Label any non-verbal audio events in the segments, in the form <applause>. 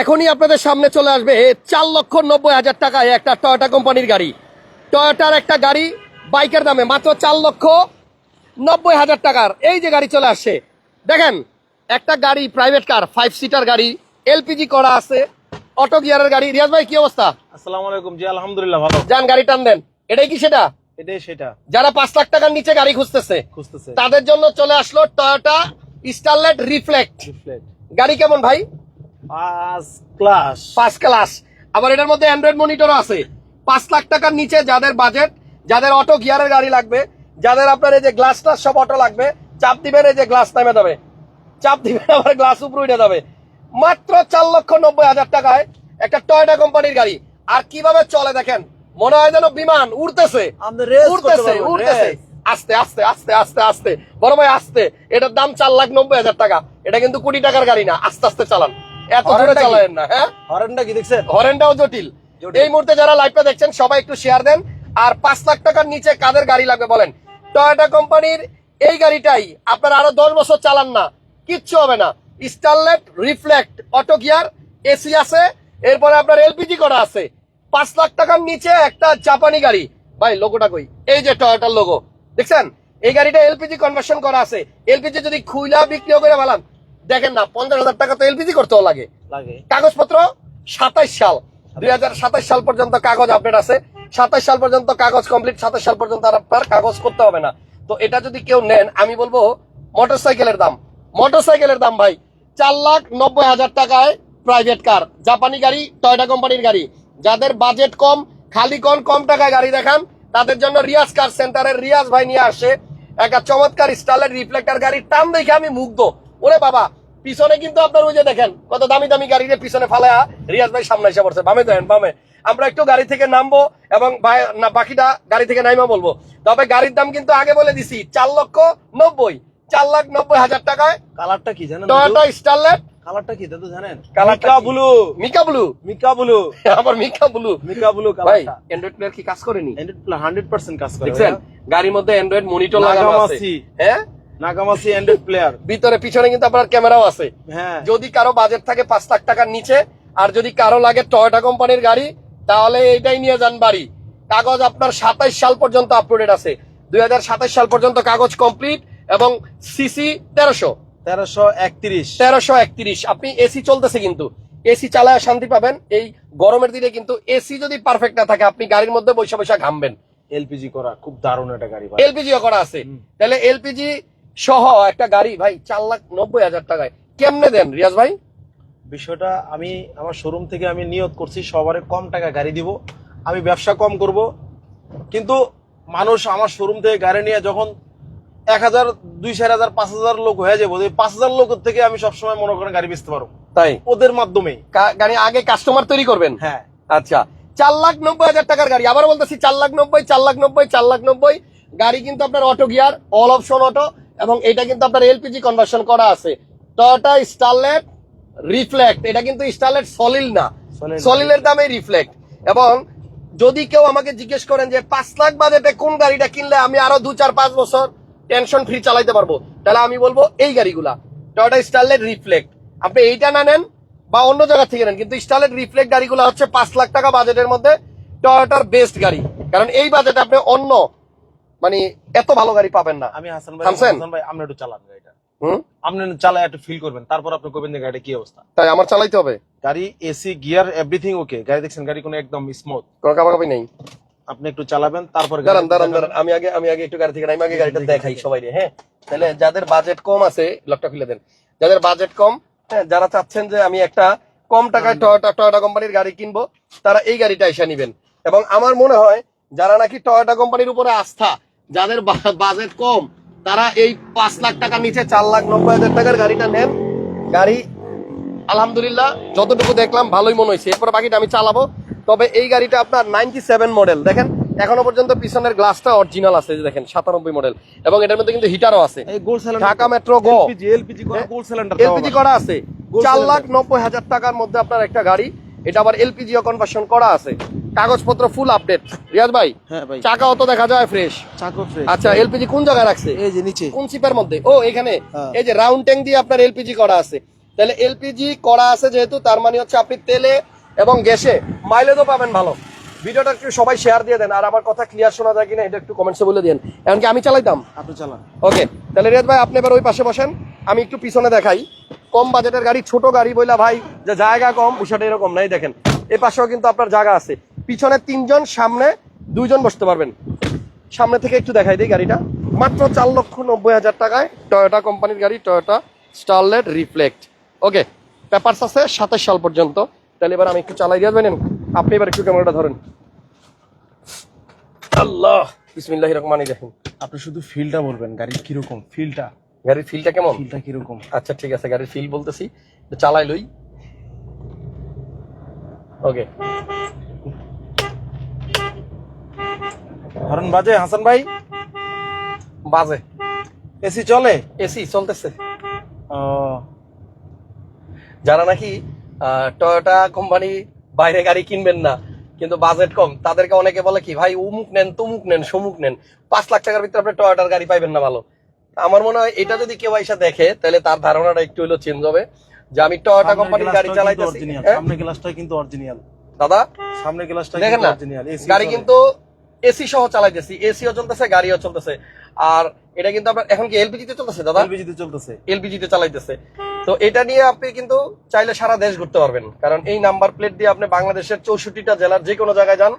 এখনই আপনাদের সামনে চলে আসবে চার লক্ষ নব্বই হাজার টাকায় একটা টয়োটা কোম্পানির গাড়ি। টয়োটার একটা গাড়ি বাইকের দামে মাত্র চার লক্ষ নব্বই হাজার টাকার। এই যে গাড়ি চলে আসছে দেখেন একটা গাড়ি প্রাইভেট কার ফাইভ সিটার গাড়ি এলপিজি করা আছে অটো গিয়ারের গাড়ি। রিয়াজ ভাই কি অবস্থা? আসসালামু আলাইকুম জি আলহামদুলিল্লাহ ভালো। যান গাড়ি টান দেন। এটাই কি সেটা? এটাই সেটা। যারা পাঁচ লাখ টাকার নিচে গাড়ি খুঁজতেছে খুঁজতেছে। তাদের জন্য চলে আসলো টয়োটা স্টারলেট রিফ্লেক্ট রিফ্লেক্ট গাড়ি কেমন ভাই? পাঁচ ক্লাস আবার এটার মধ্যে অ্যান্ড্রয়েড মনিটরও আছে। পাঁচ লাখ টাকার নিচে যাদের বাজেট যাদের অটো গিয়ারের গাড়ি লাগবে যাদের আপনার এই যে গ্লাসটা সব অটো লাগবে চাপ দিবেন এই যে গ্লাস নামে যাবে চাপ দিবেন আবার গ্লাস উপরে উঠে যাবে মাত্র চার লক্ষ নব্বই হাজার টাকায় একটা টয়টা কোম্পানির গাড়ি। আর কীভাবে চলে দেখেন? মনে হয় যেন বিমান উড়তেছে। উড়তেছে উড়তেছে। আস্তে আস্তে আস্তে আস্তে আস্তে। বড় ভাই আস্তে। এটার দাম চার লাখ নব্বই হাজার টাকা। এটা কিন্তু কোটি টাকার গাড়ি না। আস্তে আস্তে চালান। এত কি? চালায়েন না হ্যাঁ? হরেনটা কি দেখছেন? হরেনটাও জটিল। এই মুহূর্তে যারা লাইভটা দেখছেন সবাই একটু শেয়ার দেন। আর পাঁচ লাখ টাকার নিচে কাদের গাড়ি লাগবে বলেন? টয়োটা কোম্পানির এই গাড়িটাই। আপনার আরও দশ বছর চালান না। কিচ্ছু হবে না। Starlet reflect auto gear AC আছে। এরপরে আপনার এলপিজি করা আছে। পাঁচ লাখ টাকার নিচে একটা জাপানি গাড়ি। ভাই লোগোটা কই? এই যে টয়োটার লোগো দেখছেন? এই গাড়িটা এলপিজি কনভার্সন করা আছে। এলপিজি যদি খুইলা বিক্রিও করে বলান দেখেন না পঞ্চাশ হাজার টাকা তো এলপিজি করতেও লাগে। লাগে। কাগজপত্র সাতাইশ সাল। দুই হাজার সাতাশ সাল পর্যন্ত কাগজ আপডেট আছে। সাতাইশ সাল পর্যন্ত কাগজ কমপ্লিট সাতাশ সাল পর্যন্ত আর আপনার কাগজ করতে হবে না। তো এটা যদি কেউ নেন আমি বলব মোটরসাইকেলের দাম। মোটরসাইকেলের দাম ভাই চার লাখ নব্বই হাজার টাকায় প্রাইভেট কার জাপানি গাড়ি টয়টা কোম্পানির গাড়ি। যাদের বাজেট কম খালি কম কম টাকায় গাড়ি দেখান তাদের জন্য রিয়াজ কার সেন্টারের রিয়াজ ভাই নিয়ে আসে। একটা চমৎকার স্টাইলের রিফ্লেক্টার গাড়ির টান দেখে আমি মুগ্ধ। ওরে বাবা পিছনে কিন্তু আপনার ওই যে দেখেন কত দামি দামি গাড়ি যে পিছনে ফালায়া রিয়াজ ভাই সামনে এসে পড়ছে। বামে দেখেন বামে। আমরা একটু গাড়ি থেকে নামবো এবং বাকিটা গাড়ি থেকে নাইমা বলব। তবে গাড়ির দাম কিন্তু আগে বলে দিছি চার লক্ষ নব্বই চার লাখ নব্বই হাজার টাকায়। কালারটা কি জানেন টয়োটা স্টারলেট কালারটা কি দাদু জানেন? কালারটা blue. Mica blue. Mica blue. <laughs> আবার মিকা ব্লু। মিকা ব্লু ভাই অ্যান্ড্রয়েড প্লেয়ার কি কাজ করেনি? হান্ড্রেড পার্সেন্ট কাজ করে দেখছেন? গাড়ির মধ্যে অ্যান্ড্রয়েড মনিটর লাগানো আছে। হ্যাঁ? নাগামাসি অ্যান্ড্রয়েড প্লেয়ার। ভিতরে পিছনে কিন্তু আপনার ক্যামেরাও আছে। হ্যাঁ। যদি কারও বাজেট থাকে পাঁচ লাখ টাকার নিচে আর যদি কারও লাগে টয়োটা কোম্পানির গাড়ি তাহলে এইটাই নিয়ে যান বাড়ি। কাগজ আপনার সাতাইশ সাল পর্যন্ত আপলোডেড আছে। দুই সাল পর্যন্ত কাগজ কমপ্লিট এবং সিসি তেরোশো। তেরোশো একত্রিশ। তেরোশো একত্রিশ। আপনি এসি চলতেছে কিন্তু। এসি চালায় শান্তি পাবেন। এই গরমের দিনে কিন্তু এসি যদি পারফেক্ট না থাকে আপনি গাড়ির মধ্যে বৈশা বৈশা ঘামবেন। এলপিজি করা খুব দারুণ একটা গাড়ি এলপিজিও করা আছে। তাহলে এলপিজি সহ একটা গাড়ি ভাই চার লাখ নব্বই হাজার টাকায়। কেমনে দেন রিয়াজ ভাই? বিষয়টা আমি আমার শোরুম থেকে আমি নিয়ত করছি সবারে কম টাকা গাড়ি দিব। আমি ব্যবসা কম করব। কিন্তু মানুষ আমার শোরুম থেকে গাড়ি নিয়ে যখন এক হাজার দুই চার হাজার পাঁচ হাজার লোক হয়ে যাব পাঁচ হাজার লোকের থেকে আমি সবসময় মনে করেন গাড়ি বেচতে পারব। তাই? ওদের মাধ্যমে গাড়ি আগে কাস্টমার তৈরি করবেন? হ্যাঁ। আচ্ছা। চার লাখ নব্বই হাজার টাকার গাড়ি আবার বলতেছি চার লাখ নব্বই চার লাখ নব্বই চার লাখ নব্বই। গাড়ি কিন্তু আপনার auto gear all option auto এবং এটা কিন্তু আপনার এলপিজি কনভার্সন করা আছে। টয়োটা স্টারলেট রিফ্লেক্ট এটা কিন্তু স্টারলেট সলিল না। সলিলের দামে রিফ্লেক্ট এবং যদি কেউ আমাকে জিজ্ঞেস করেন যে পাঁচ লাখ বাজেটে কোন গাড়িটা কিনলে আমি আরও দু চার পাঁচ বছর টেনশন ফ্রি চালাইতে পারব? তাহলে আমি বলব এই গাড়িগুলা। টয়োটা স্টারলেট রিফ্লেক্ট আপনি এইটা না নেন বা অন্য জায়গা থেকে নেন। কিন্তু স্টারলেট রিফ্লেক্ট গাড়িগুলো হচ্ছে পাঁচ লাখ টাকা বাজেটের মধ্যে টয়োটার বেস্ট গাড়ি। কারণ এই বাজেটে আপনি অন্য মানে এত ভালো গাড়ি পাবেন না। আমি হাসান ভাই? হাসান? ভাই আপনি একটু চালান গাড়িটা। হুম? আপনি চালায় একটু ফিল করবেন। তারপর আপনি যে গাড়িটা কি অবস্থা। তাই আমার চালাইতে হবে? গাড়ি এসি গিয়ার এভরিথিং ওকে গাড়ি দেখছেন গাড়ি কোনো একদম স্মুথ কোনো নেই। আপনি একটু চালাবেন তারপর দাঁড়ান দাঁড়ান দাঁড়ান। আমি আগে আমি আগে একটু গাড়ি থেকে নামি আগে গাড়িটা দেখাই সবাই হ্যাঁ? তাহলে যাদের বাজেট কম আছে লকটা খুলে দেন। যাদের বাজেট কম হ্যাঁ যারা চাচ্ছেন যে আমি একটা কম টাকায় টয়োটা টয়োটা কোম্পানির গাড়ি কিনবো তারা এই গাড়িটা এসে নিবেন। এবং আমার মনে হয় যারা নাকি টয়োটা কোম্পানির উপরে আস্থা যাদের বাজেট কম তারা এই পাঁচ লাখ টাকা নিচে চার লাখ নব্বই হাজার টাকার গাড়িটা নেন। গাড়ি আলহামদুলিল্লাহ যতটুকু দেখলাম ভালোই মনে হয়েছে। এরপর বাকিটা আমি চালাবো। তবে এই গাড়িটা আপনার নাইনটি সেভেন মডেল দেখেন? এখনও পর্যন্ত পিছনের গ্লাসটা অরিজিনাল আছে যে দেখেন সাতানব্বই মডেল এবং এটার মধ্যে কিন্তু হিটারও আছে। ঢাকা মেট্রো গো এলপিজি করা আছে। চার লাখ নব্বই হাজার টাকার মধ্যে আপনার একটা গাড়ি। এটা আবার এলপিজিও কনভার্সন করা আছে। কাগজপত্র ফুল আপডেট রিয়াজ ভাই হ্যাঁ ভাই। চাকাও তো দেখা যায় ফ্রেশ চাকো ফ্রেশ আচ্ছা এলপিজি কোন জায়গায় রাখছে? এই যে নিচে। কোন চিপের মধ্যে? ও এখানে। হ্যাঁ। এই যে রাউন্ড ট্যাঙ্ক দিয়ে আপনার এলপিজি করা আছে। তাহলে এলপিজি করা আছে যেহেতু তার মানে হচ্ছে আপনি তেলে এবং গ্যাসে মাইলেজও পাবেন ভালো। ভিডিওটা একটু সবাই শেয়ার দিয়ে দেন আর আমার কথা ক্লিয়ার শোনা যায় কিনা এটা একটু কমেন্টসে বলে দিন এমনকি আমি চালাইতাম আপনি চালান। ওকে তাহলে রিয়াদ ভাই আপনি এবার ওই পাশে বসেন। আমি একটু পিছনে দেখাই। কম বাজেটের গাড়ি ছোট গাড়ি বইলা ভাই যে জায়গা কম বিষয়টা এরকম নাই দেখেন। এই পাশেও কিন্তু আপনার জায়গা আছে। পিছনে তিনজন সামনে দুইজন বসতে পারবেন। সামনে থেকে একটু দেখাই দিই গাড়িটা। মাত্র চার লক্ষ নব্বই হাজার টাকায় টয়োটা কোম্পানির গাড়ি Toyota Starlet reflect okay papers আছে সাতাশ সাল পর্যন্ত। তাহলে এবার আমি একটু চালাই দিয়ে দেবেন আপনি এবার একটু ক্যামেরাটা ধরেন। আল্লাহ! বিসমিল্লাহ রহমানি দেখেন আপনি শুধু ফিলটা বলবেন গাড়ির কীরকম ফিলটা গাড়ির ফিলটা কেমন? ফিলটা কীরকম? আচ্ছা ঠিক আছে গাড়ির ফিল বলতেছি। তো চালাই লই। ওকে হরন বাজে হাসান ভাই? বাজে। এসি চলে? এসি চলতেছে। ও। যারা নাকি টয়োটা কোম্পানি বাইরে গাড়ি কিনবেন না কিন্তু বাজেট কম তাদেরকে অনেকে বলে কি ভাই উমুক নেন তুমুক নেন সমুক নেন। পাঁচ লাখ টাকার ভিতরে আপনি টয়োটার গাড়ি পাইবেন না ভালো। আমার মনে হয় এটা যদি কেউ এসে দেখে তাহলে তার ধারণাটা একটু হলেও চেঞ্জ হবে। যে আমি টয়োটা কোম্পানির গাড়ি চালাইতেছি? সামনে গ্লাসটা কিন্তু অরিজিনাল দাদা? সামনে গ্লাসটা দেখেন না গাড়ি কিন্তু এসি সহ চালাইতেছি এসিও চলতেছে গাড়িও চলতেছে। আর এটা কিন্তু আপনার এখন কি এলপিজি তে চলতেছে দাদা? এলপিজিতে চলতেছে। এলপিজি তে চালাইতেছে। তো এটা নিয়ে আপনি কিন্তু চাইলে সারা দেশ ঘুরতে পারবেন। কারণ এই নাম্বার প্লেট দিয়ে আপনি বাংলাদেশের চৌষট্টিটা জেলার যে কোনো জায়গায় যান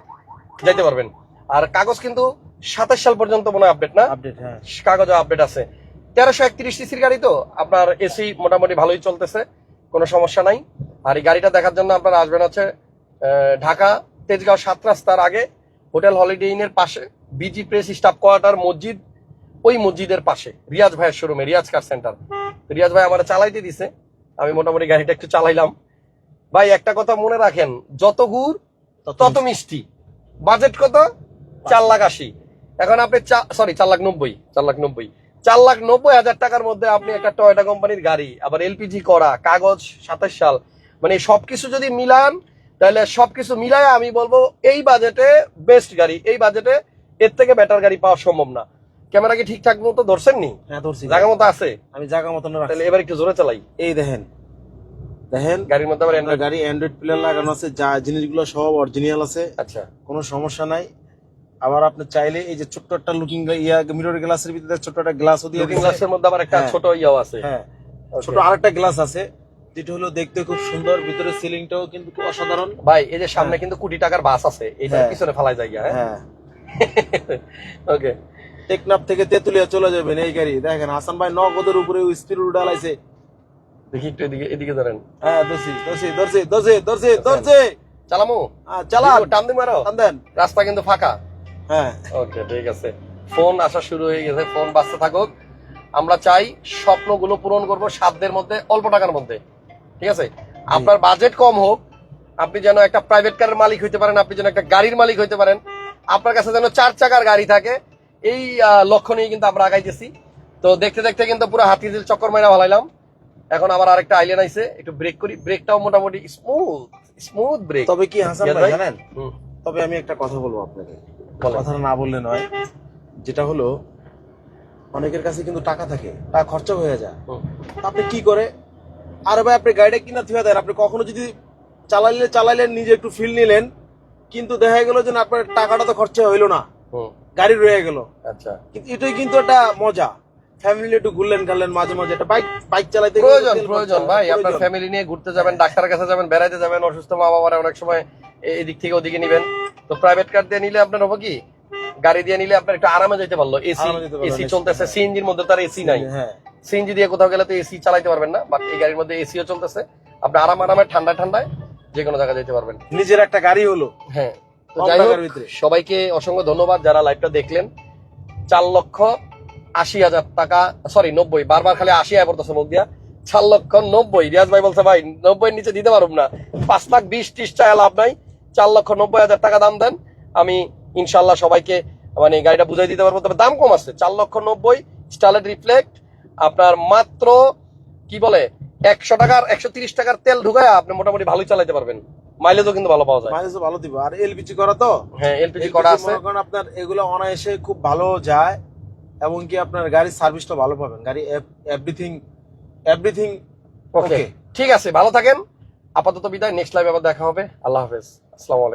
যাইতে পারবেন। আর কাগজ কিন্তু সাতাশ সাল পর্যন্ত মনে আপডেট না? আপডেট হ্যাঁ। কাগজ আপডেট আছে। তেরোশো একত্রিশ সিসির গাড়ি তো? আপনার এসি মোটামুটি ভালোই চলতেছে কোনো সমস্যা নাই। আর এই গাড়িটা দেখার জন্য আপনারা আসবেন হচ্ছে ঢাকা তেজগাঁও সাত রাস্তার আগে। হোটেল হলিডে ইনের পাশে বিজি প্রেস স্টাফ কোয়ার্টার মসজিদ ওই মসজিদের পাশে রিয়াজ ভাইয়ের শোরুমে রিয়াজ কার সেন্টার রিয়াজ ভাই আমার চালাইতে দিছে আমি মোটামুটি গাড়িটা একটু চালাইলাম। ভাই একটা কথা মনে রাখেন যত গুড় তত মিষ্টি। বাজেট কত? চার লাখ আশি। এখন আপনি সরি চার লাখ নব্বই চার লাখ নব্বই। চার লাখ নব্বই হাজার টাকার মধ্যে আপনি একটা টয়টা কোম্পানির গাড়ি আবার এলপিজি করা কাগজ সাতাশ সাল মানে সবকিছু যদি মিলান তাহলে সবকিছু মিলায় আমি বলব এই বাজেটে বেস্ট গাড়ি এই বাজেটে এর থেকে বেটার গাড়ি পাওয়া সম্ভব না। ক্যামেরা কি ঠিকঠাক মতো ধরছেন নি হ্যাঁ ধরছি জায়গা মতো আছে? আমি জায়গা রাখছি। তাহলে এবার একটু জোরে চালাই। এই দেখেন দেখেন গাড়ির মধ্যে আবার গাড়ি অ্যান্ড্রয়েড প্লেয়ার লাগানো আছে যা জিনিসগুলো সব অরিজিনাল আছে। আচ্ছা। কোনো সমস্যা নাই। আবার আপনি চাইলে এই যে ছোট্ট একটা লুকিং ইয়া মিরর গ্লাসের ভিতরে ছোট্ট একটা গ্লাসও দিয়ে লুকিং গ্লাসের মধ্যে আবার একটা হ্যাঁ। ছোট ইয়াও আছে। হ্যাঁ। ছোট আরেকটা গ্লাস আছে। যেটা হলো দেখতে খুব সুন্দর ভিতরে সিলিংটাও কিন্তু খুব অসাধারণ। ভাই এই যে সামনে কিন্তু কোটি টাকার বাস আছে এটা হ্যাঁ। পিছনে ফালাই যায় হ্যাঁ? হ্যাঁ। <laughs> ওকে টেকনাফ থেকে তেতুলিয়া চলে যাবেন এই গাড়ি। দেখেন হাসান ভাই নগদের উপরে স্পিড ডালাইছে দেখি একটু এদিকে এদিকে ধরেন। হ্যাঁ দর্শি দর্শি দর্শি দর্শি দর্শি দর্শি চালামু? চালান। টান মারো টান দেন। রাস্তা কিন্তু ফাঁকা। হ্যাঁ। ওকে ঠিক আছে। ফোন আসা শুরু হয়ে গেছে ফোন বাজতে থাকুক। আমরা চাই স্বপ্নগুলো পূরণ করব সাধ্যের মধ্যে অল্প টাকার মধ্যে। ঠিক আছে? আপনার বাজেট কম হোক আপনি যেন একটা প্রাইভেট কারের মালিক হইতে পারেন আপনি যেন একটা গাড়ির মালিক হইতে পারেন আপনার কাছে যেন চার চাকার গাড়ি থাকে এই লক্ষ্য নিয়ে কিন্তু আমরা আগাইতেছি। তো দেখতে দেখতে কিন্তু পুরো হাতিদের চক্কর মাইনা ভালাইলাম এখন আবার আরেকটা আইল্যান্ড আইছে একটু ব্রেক করি। ব্রেকটাও মোটামুটি স্মুথ স্মুথ ব্রেক তবে কি হাসান ভাই? জানেন? তবে আমি একটা কথা বলব আপনাকে। কথাটা না বললে নয় যেটা হলো অনেকের কাছে কিন্তু টাকা থাকে টাকা খরচা হয়ে যায়। আপনি কি করে আরে ভাই আপনি গাড়িটা কিনা থুয়ে দেন। আপনি কখনো যদি চালাইলে চালাইলেন নিজে একটু ফিল নিলেন কিন্তু দেখা গেল যে আপনার টাকাটা তো খরচা হইল না। গাড়ি রয়ে গেল। আচ্ছা। কিন্তু এটাই কিন্তু একটা মজা। ফ্যামিলি একটু ঘুরলেন গালেন মাঝে মাঝে। একটা বাইক বাইক চালাইতে প্রয়োজন প্রয়োজন ভাই। আপনার ফ্যামিলি নিয়ে ঘুরতে যাবেন ডাক্তারের কাছে যাবেন বেড়াইতে যাবেন অসুস্থ মা বাবারা অনেক সময় এদিক থেকে ওদিকে নিবেন। তো প্রাইভেট কার দিয়ে নিলে আপনার হব কি? গাড়ি দিয়ে নিলে আপনার একটু আরামে যেতে পারল এসি এসি চলতেছে সিএনজির মধ্যে তার এসি নাই। হ্যাঁ। সিএনজি দিয়ে কোথাও গেলে তো এসি চালাইতে পারবেন না বাট এই গাড়ির মধ্যে এসিও চলতেছে। আপনি আরাম আরামে ঠান্ডা ঠান্ডায় যে কোনো জায়গায় যেতে পারবেন। নিজের একটা গাড়ি হলো। হ্যাঁ। তো যাই হোক সবাইকে অসংখ্য ধন্যবাদ যারা লাইভটা দেখলেন। চার লক্ষ আশি হাজার টাকা সরি নব্বই বারবার খালি আশি হাজার পড়তেছে মুখ দিয়া। চার লক্ষ নব্বই রিয়াজ ভাই বলছে ভাই নব্বই নিচে দিতে পারব না। পাঁচ লাখ বিশ ত্রিশ টাকা লাভ নাই। চার লক্ষ নব্বই হাজার টাকা দাম দেন। আমি ইনশাল্লাহ সবাইকে মানে গাড়িটা বুঝাই দিতে পারব। তবে দাম কম আছে চার লক্ষ নব্বই স্টালেট রিফ্লেক্ট আপনার মাত্র কি বলে একশো টাকার একশো তিরিশ টাকার তেল ঢুকায় আপনি মোটামুটি ভালোই চালাতে পারবেন। মাইলেজও কিন্তু ভালো পাওয়া যায়। মাইলেজ ভালো দিব। আর এলপিজি করা তো? হ্যাঁ এলপিজি করা আছে। করেন আপনার এগুলো অনায়াসে খুব ভালো যায় এবং কি আপনার গাড়ির সার্ভিসটা ভালো পাবেন। গাড়ি এভরিথিং এভরিথিং ওকে ঠিক আছে ভালো থাকেন। আপাতত বিদায় নেক্সট লাইভে আবার দেখা হবে। আল্লাহ হাফেজ। আসসালামু আলাইকুম।